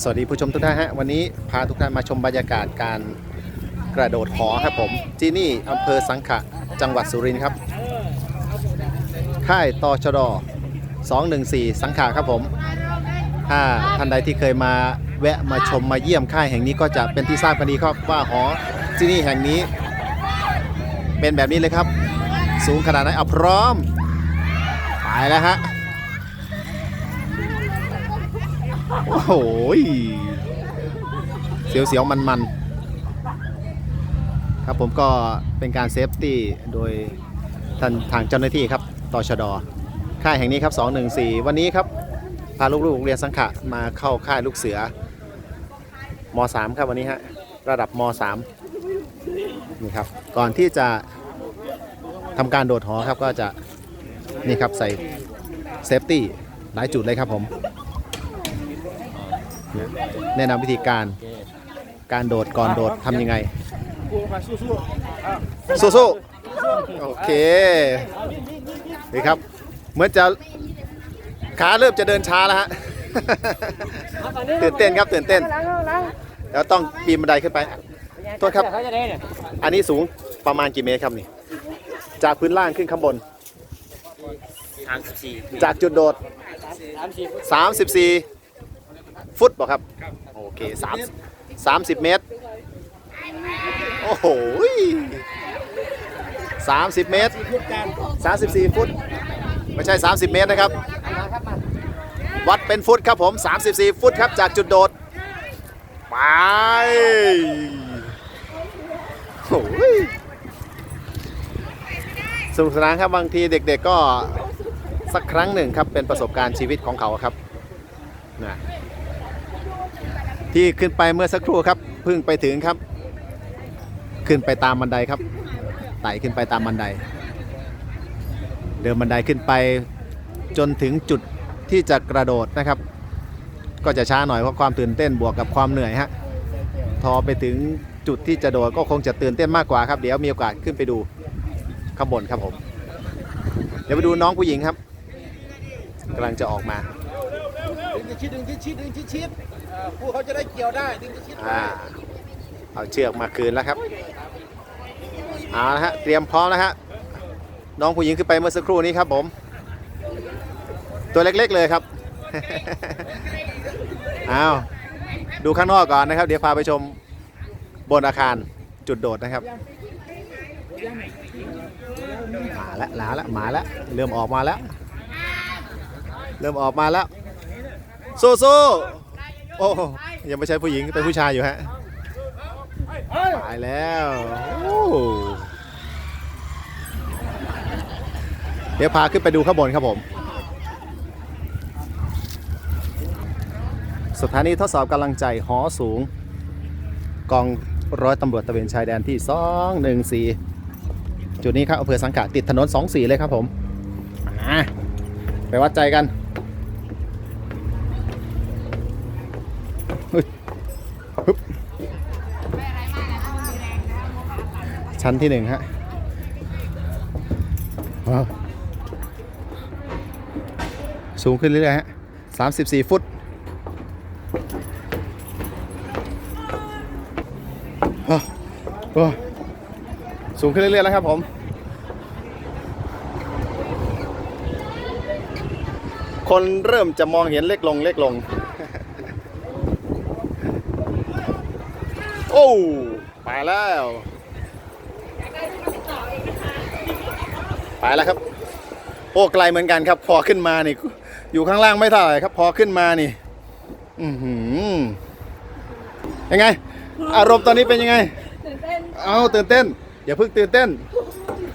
สวัสดีผู้ชมทุกท่านฮะวันนี้พาทุกท่านมาชมบรรยากาศการกระโดดหอครับผม ที่นี่อำเภอสังขะจังหวัดสุรินทร์ครับ ค่ายตชด214 สังขะครับผม ถ้าท่านใดที่เคยมาแวะมาชมมาเยี่ยมค่ายแห่งนี้ก็จะเป็นที่ทราบกันดีครับว่าหอที่นี่แห่งนี้ เป็นแบบนี้เลยครับ สูงขนาดไหนเอาพร้อมไปแล้วฮะ โอ้โหยเสียวๆมันๆครับผมก็เป็นการเซฟตี้โดยท่านทางเจ้าหน้าที่ครับตชดค่ายแห่งนี้ครับ 214 วันนี้ครับ พาลูกๆโรงเรียนสังขะมาเข้าค่ายลูกเสือม .3 ครับวันนี้ฮะระดับม .3 นี่ครับก่อนที่จะทำการโดดหอครับก็จะนี่ครับใส่เซฟตี้หลายจุดเลยครับผม แนะนำวิธีการการโดดก่อนโดดทำยังไง สู้ๆโอเคนี่ครับ เหมือนจะขาเริ่มจะเดินช้าแล้วฮะตื่นเต้นครับตื่นเต้น แล้วต้องปีนบันไดขึ้นไปโทษครับเขาจะได้เนี่ยอันนี้สูงประมาณกี่เมตรครับนี่ จากพื้นล่างขึ้นข้างบนทางสิบสี่จากจุดโดดสามสิบ34 ฟุตบอกครับ โอเค3 30เมตร โอ้โห30เมตร34ฟุต ไม่ใช่30เมตรนะครับ วัดเป็นฟุตครับผม34ฟุตครับจากจุดโดด ไปโอ้ยสนุกสนานครับบางทีเด็กๆก็สักครั้งหนึ่งครับเป็นประสบการณ์ชีวิตของเขาครับนะ ที่ขึ้นไปเมื่อสักครู่ครับเพิ่งไปถึงครับ ขึ้นไปตามบันไดครับไต่ขึ้นไปตามบันได เดินบันไดขึ้นไปจนถึงจุดที่จะกระโดดนะครับ ก็จะช้าหน่อยเพราะความตื่นเต้นบวกกับความเหนื่อยฮะพอไปถึงจุดที่จะโดดก็คงจะตื่นเต้นมากกว่าครับ เดี๋ยวมีโอกาสขึ้นไปดูข้างบนครับผม เดี๋ยวไปดูน้องผู้หญิงครับกำลังจะออกมา ชิดดึงชิดดึงชิดชิดผู้เขาจะได้เกี่ยวได้ดึงชิดอ่าเอาเชือกมาคืนแล้วครับเอาละฮะเตรียมพร้อมแล้วฮะน้องผู้หญิงขึ้นไปเมื่อสักครู่นี้ครับผม ตัวเล็กๆเลยครับเอาดูข้างนอกก่อนนะครับ เดี๋ยวพาไปชมบนอาคารจุดโดดนะครับมาแล้วลาแล้วมาแล้วเริ่มออกมาแล้ว เริ่มออกมาแล้ว สู้ๆโอ้ยังไม่ใช่ผู้หญิงเป็นผู้ชายอยู่ฮะตายแล้วเดี๋ยวพาขึ้นไปดูข้างบนครับผม สถานีทดสอบกำลังใจหอสูง กองร้อยตำรวจตระเวนชายแดนที่ 214 จุดนี้ครับอำเภอสังขะติดถนน 24 เลยครับผม ไปวัดใจกัน ชั้นที่หนึ่งฮะสูงขึ้นเรื่อยๆฮะ34ฟุตโอ้โอ้สูงขึ้นเรื่อยๆแล้วครับผม คนเริ่มจะมองเห็นเล็กลงเล็กลง โอ้ ไปแล้ว ไปแล้วครับ โอ้ไกลเหมือนกันครับ พอขึ้นมานี่ อยู่ข้างล่างไม่เท่าไหร่ครับ พอขึ้นมานี่ อือหือยังไง อารมณ์ตอนนี้เป็นยังไง ตื่นเต้นเอาตื่นเต้น อย่าเพิ่งตื่นเต้น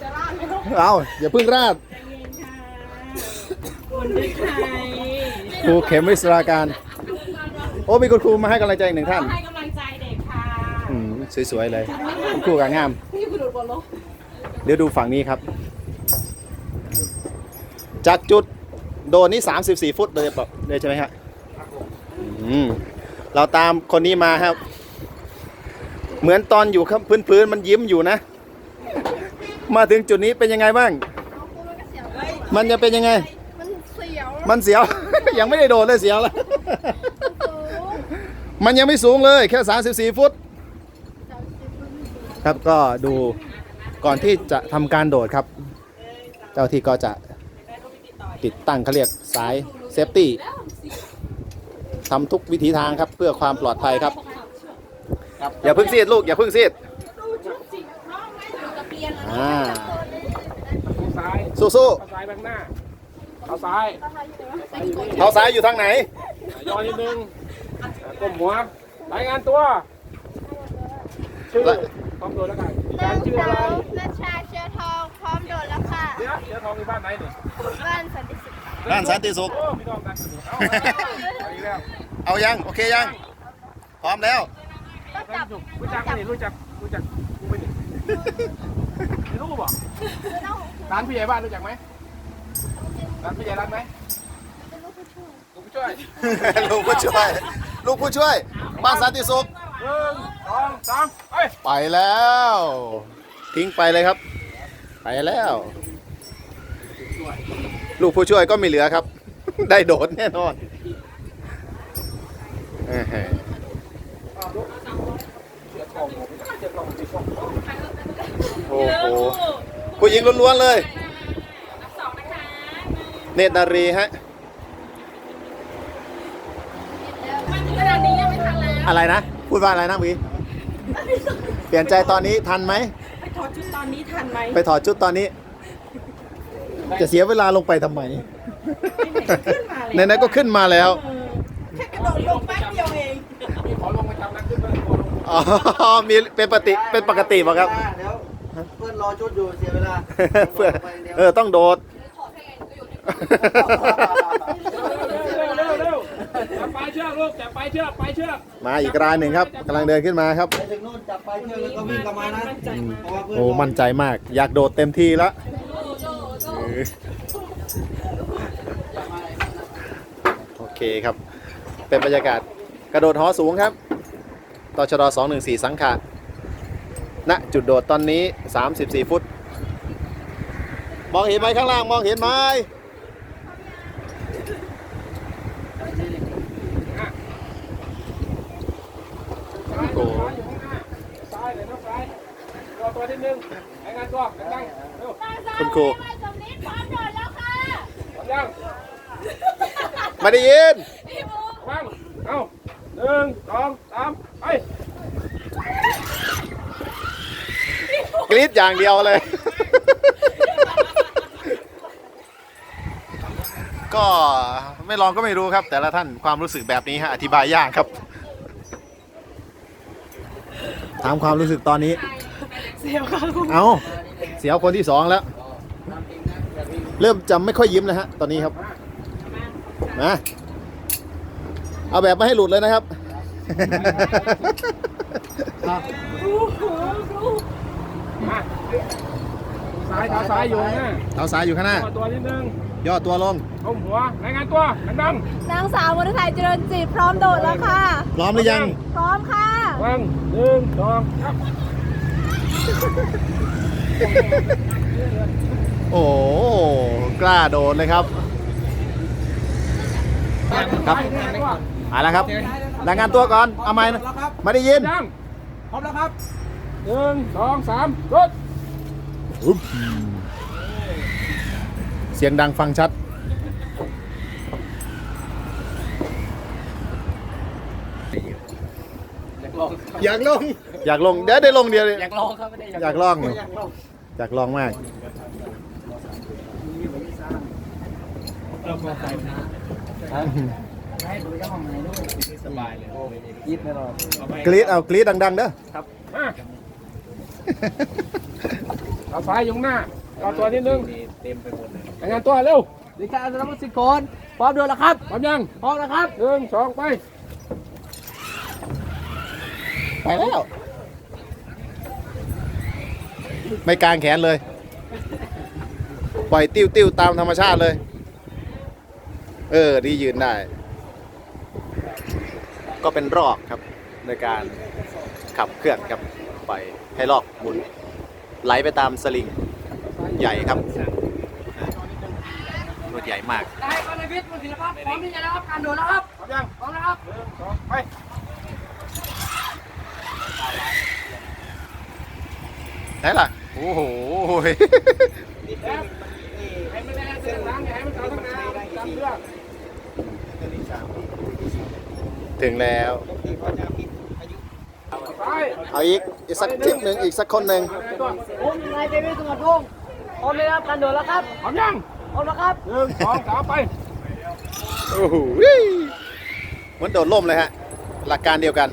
จะลาดไหมลูกเอาอย่าเพิ่งราดใจเย็นค่ะคนด้วยใครครูเข็มวิศราการ โอ้มีคุณครูมาให้กำลังใจอีกหนึ่งท่านให้กำลังใจเด็กค่ะอืมสวยๆเลยคุณครูกับงาม นี่คือดูดบอลลง เดี๋ยวดูฝั่งนี้ครับ จากจุดโดนนี้34 ฟุตเลยปะเลยใช่ไหมฮะอืมเราตามคนนี้มาครับ เหมือนตอนอยู่ครับพื้นๆมันยิ้มอยู่นะ มาถึงจุดนี้เป็นยังไงบ้าง มันจะเป็นยังไง มันเสียว มันเสียว ยังไม่ได้โดนเลยเสียวแล้วสูงมันยังไม่สูงเลยแค่ 34 ฟุต ครับก็ดูก่อนที่จะทำการโดดครับ เจ้าที่ก็จะ ติดตั้งเขาเรียกสายเซฟตี้ทำทุกวิถีทางครับเพื่อความปลอดภัยครับ อย่าเพึ่งซีดลูกอย่าเพึ่งซีดอ่าซ้ายสู้เอาซ้ายแบงหน้าเอาซ้ายๆเท้าซ้ายอยู่ทางไหนย่อนิดนึงอะก้มหัวรายงานตัวชื่อ พร้อมตัวแล้วกันนางชื่ออะไรสาวนัชชาเชื้อทองพร้อมโดดแล้วค่ะเดี๋ยวเดี๋ยวทองอยู่บ้านไหนนี่บ้านสันติสุขด้านสันติสุข โอ้พี่น้องกันเอาเอาอีกแล้วเอายัง โอเคยัง พร้อมแล้ว ต้องจับรู้จักไหมนี่รู้จักรู้จักกูไหมนี่ไม่รู้บ่ร้านผู้ใหญ่บ้านรู้จักไหมร้านผู้ใหญ่ร้านไหมลูกผู้ช่วย ลูกผู้ช่วย ลูกผู้ช่วย บ้านสันติสุขห นึ่งสองสามเอ้ยไปแล้ว ทิ้งไปเลยครับ ไปแล้ว ลูกผู้ช่วยก็ไม่เหลือครับ ได้โดดแน่นอนเอ้ยโอ้โหผู้หญิงล้วนๆเลยสองนะคะเนตรนารีฮะมาถึงขนาดนี้ยังไม่ทันแล้วอะไรนะ พูดว่าอะไรนะเมื่อกี้เปลี่ยนใจตอนนี้ทันไหม ไปถอดชุดตอนนี้ทันไหมไปถอดชุดตอนนี้ จะเสียเวลาลงไปทำไมขึ้นมาเลยไหนๆก็ขึ้นมาแล้ว แค่กระโดดลงแป๊บเดียวเองพี่ขอลงไปทำนักขึ้นมาขอลงอ๋อ มีเป็นปกติเป็นปกติป่ะครับ เดี๋ยวเพื่อนรอชุดอยู่เสียเวลาเพื่อเออต้องโดด เร็วเร็วเร็ว จับปลายเชือกลูกจับปลายเชือกปลายเชือกมาอีกรายหนึ่งครับกำลังเดินขึ้นมาครับ ไปถึงนู่นจับไปเชือกแล้วก็วิ่งกลับมานะเพราะว่าเพื่อนโอ้มั่นใจมาก อยากโดดเต็มที่แล้วเออโอเคครับ เป็นบรรยากาศกระโดดหอสูงครับตชด214 สังขะณจุดโดดตอนนี้ 34 ฟุต มองเห็นไหมข้างล่าง มองเห็นไหม ซ้ายอยู่ข้างหน้าซ้ายเลยน้องซ้ายรอตัวนิดนึงรายงานตัวดังๆเร็ว คุณครูสมนิดพร้อมโดดแล้วค่ะพร้อมยังไม่ได้ยินวางเอาหนึ่งสองสามไปกรี๊ดอย่างเดียวเลย ก็ไม่ลองก็ไม่รู้ครับ แต่ละท่านความรู้สึกแบบนี้ฮะอธิบายยากครับ ถามความรู้สึกตอนนี้ เสียวค่ะคุณเอาเสียวคนที่สองแล้ว เริ่มจะไม่ค่อยยิ้มแล้วฮะ ตอนนี้ครับนะเอาแบบไม่ให้หลุดเลยนะครับมาซ้ายเท้าซ้ายอยู่ข้างหน้าเท้าซ้ายอยู่ข้างหน้ารอตัวนิดนึงย่อตัวลงก้มหัวรายงานตัวดังนางสาวมรทัยเจริญจิตพร้อมโดดแล้วค่ะ พร้อมหรือยัง พร้อมค่ะๆวางหนึ่งสองครับ โอ้โหกล้าโดดเลยครับ ครับรายงานตัวเอาละครับรายงานตัวก่อน เอาไม้นะไม่ได้ยินยังพร้อมแล้วครับหนึ่งสองสามรถเสียงดังฟังชัด อยากลง อยากลงเดี๋ยวได้ลงเดียวเลยอยากลองครับไม่ได้อยากลองอยู่อยากลองมากสบายเลยยิบไม่รอกรี๊ดเอากรี๊ดดัง ๆ เด้อมาเอาซ้ายอยู่ข้างหน้าเอาตัวนิดนึงเต็มไปหมดเลยรายงานตัวเร็วดิฉันอัศนสิกรพร้อมโดนแล้วครับพร้อมยังพร้อมแล้วครับหนึ่งสองไป ไปแล้ว ไม่กางแขนเลย ปล่อยติ้วติ้วๆตามธรรมชาติเลย เออดียืนได้ ก็เป็นรอกครับในการขับเคลื่อนครับปล่อยให้รอกหมุนไหลไปตามสลิงใหญ่ครับรถใหญ่มาก ได้ก็ในวิทย์มุศิลปะพร้อมที่จะรับการโดดแล้วครับพร้อมยังพร้อมแล้วครับหนึ่งสองไป ไหนล่ะ โอ้โหแล้วให้มันแน่เส้นทางให้มันเอาทั้งนาจำเรื่องถึงแล้วไปเอาอีก อีกสักคลิปหนึ่งอีกสักคนหนึ่งผมนายเบบี้สมบัติพงศ์พร้อมเลยครับการโดดแล้วครับพร้อมยังพร้อมแล้วครับหนึ่งสองสามไป โอ้โหเหมือนโดดร่มเลยฮะ หลักการเดียวกัน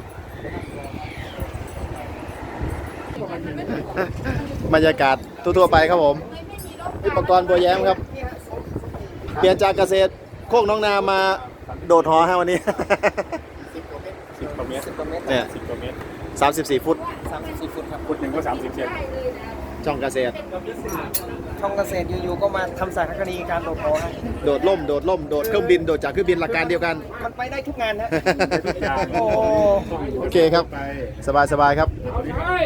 บรรยากาศทั่วๆไปครับผมอุปกรณ์บัวแย้มครับ เปลี่ยนจากเกษตรโคกน้องนามาโดดหอฮะวันนี้ สิบกว่าเมตรสิบกว่าเมตรเนี่ย สิบกว่าเมตร34 ฟุต สามสิบสี่ฟุตครับ ฟุตหนึ่งก็สามสิบเซนช่องเกษตร ช่องเกษตรอยู่ๆก็มาทำสารคดีการโดดโผฮะโดดล่ม โดดล่ม โดดเครื่องบิน โดดจากเครื่องบินหลักการเดียวกัน มันไปได้ทุกงานฮะอย่างโอ้โอเคครับ สบายสบายๆครับเอาดิไปซ้าย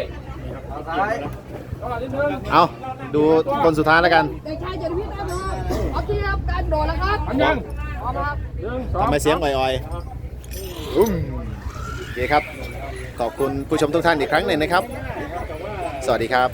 เอาดิหนึ่งเอาดูคนสุดท้ายแล้วกันเด็กชายเจนพิษนะครับเอาที่ครับการโดดแล้วครับพร้อมยังพร้อมครับหนึ่งสองทำไมเสียงอ่อยๆอุ้มโอเคครับ ขอบคุณผู้ชมทุกท่านอีกครั้งหนึ่งนะครับ สวัสดีครับ